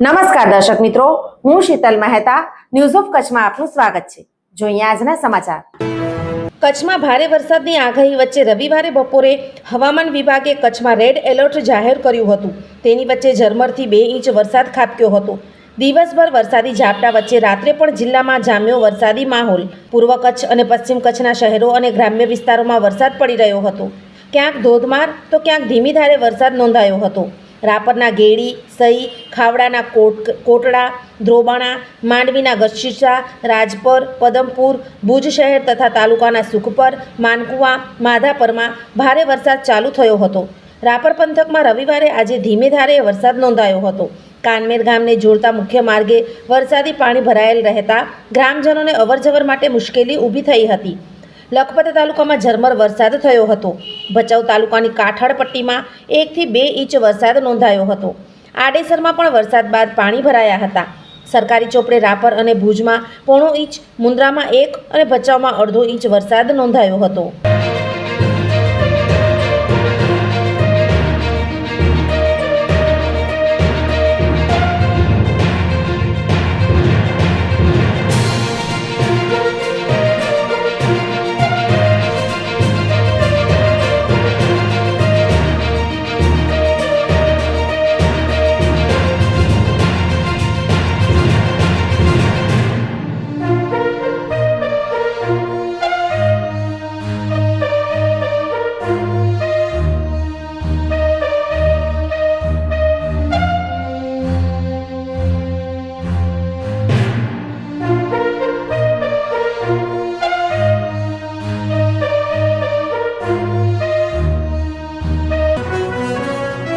નમસ્કાર દર્શક મિત્રો, હું શીતલ મહેતા ન્યૂઝ ઓફ કચ્છમાં આપનું સ્વાગત છે. જોઈએ આજના સમાચાર. કચ્છમાં ભારે વરસાદની આગાહી વચ્ચે રવિવારે બપોરે હવામાન વિભાગે કચ્છમાં રેડ એલર્ટ જાહેર કર્યું હતું. તેની વચ્ચે ઝરમરથી બે ઇંચ વરસાદ ખાબક્યો હતો. દિવસભર વરસાદી ઝાપટા વચ્ચે રાત્રે પણ જિલ્લામાં જામ્યો વરસાદી માહોલ. પૂર્વ કચ્છ અને પશ્ચિમ કચ્છના શહેરો અને ગ્રામ્ય વિસ્તારોમાં વરસાદ પડી રહ્યો હતો. ક્યાંક ધોધમાર, તો ક્યાંક ધીમી ધારે વરસાદ નોંધાયો હતો. રાપરના ઘેડી સહી ખાવડાના કોટ, કોટડા, ધ્રોબાણા, માંડવીના ગશીસા રાજપર, પદમપુર, ભુજ શહેર તથા તાલુકાના સુખપર, માનકુવા, માધાપરમાં ભારે વરસાદ ચાલુ થયો હતો. રાપર પંથકમાં રવિવારે આજે ધીમે ધારે વરસાદ નોંધાયો હતો. કાનમેર ગામને જોડતા મુખ્ય માર્ગે વરસાદી પાણી ભરાયેલ રહેતા ગ્રામજનોને અવરજવર માટે મુશ્કેલી ઊભી થઈ હતી. લખપત તાલુકામાં ઝરમર વરસાદ થયો હતો. ભચાઉ તાલુકાની કાઠાળ પટ્ટીમાં એકથી બે ઇંચ વરસાદ નોંધાયો હતો. આડેસરમાં પણ વરસાદ બાદ પાણી ભરાયા હતા. સરકારી ચોપડે રાપર અને ભુજમાં પોણો ઇંચ મુન્દ્રામાં એક અને ભચાઉમાં અડધો ઇંચ વરસાદ નોંધાયો હતો.